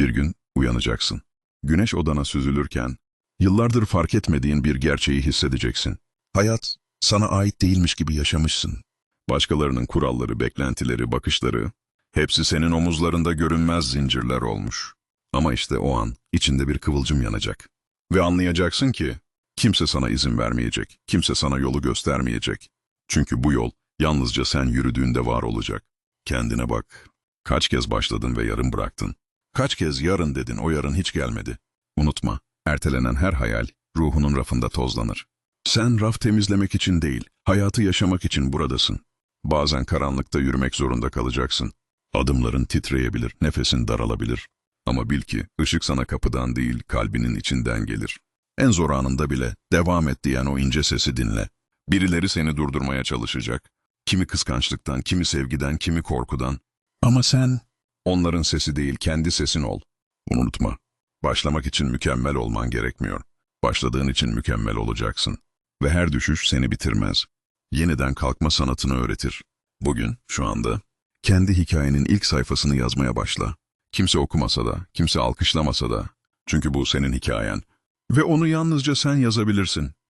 Bir gün uyanacaksın. Güneş odana süzülürken, yıllardır fark etmediğin bir gerçeği hissedeceksin. Hayat, sana ait değilmiş gibi yaşamışsın. Başkalarının kuralları, beklentileri, bakışları, hepsi senin omuzlarında görünmez zincirler olmuş. Ama işte o an içinde bir kıvılcım yanacak. Ve anlayacaksın ki kimse sana izin vermeyecek, kimse sana yolu göstermeyecek. Çünkü bu yol yalnızca sen yürüdüğünde var olacak. Kendine bak. Kaç kez başladın ve yarım bıraktın. Kaç kez yarın dedin, o yarın hiç gelmedi. Unutma, ertelenen her hayal ruhunun rafında tozlanır. Sen raf temizlemek için değil, hayatı yaşamak için buradasın. Bazen karanlıkta yürümek zorunda kalacaksın. Adımların titreyebilir, nefesin daralabilir. Ama bil ki ışık sana kapıdan değil, kalbinin içinden gelir. En zor anında bile devam et diyen o ince sesi dinle. Birileri seni durdurmaya çalışacak. Kimi kıskançlıktan, kimi sevgiden, kimi korkudan. Ama sen onların sesi değil, kendi sesin ol. Unutma, başlamak için mükemmel olman gerekmiyor. Başladığın için mükemmel olacaksın. Ve her düşüş seni bitirmez. Yeniden kalkma sanatını öğretir. Bugün, şu anda, kendi hikayenin ilk sayfasını yazmaya başla. Kimse okumasa da, kimse alkışlamasa da. Çünkü bu senin hikayen. Ve onu yalnızca sen yazabilirsin.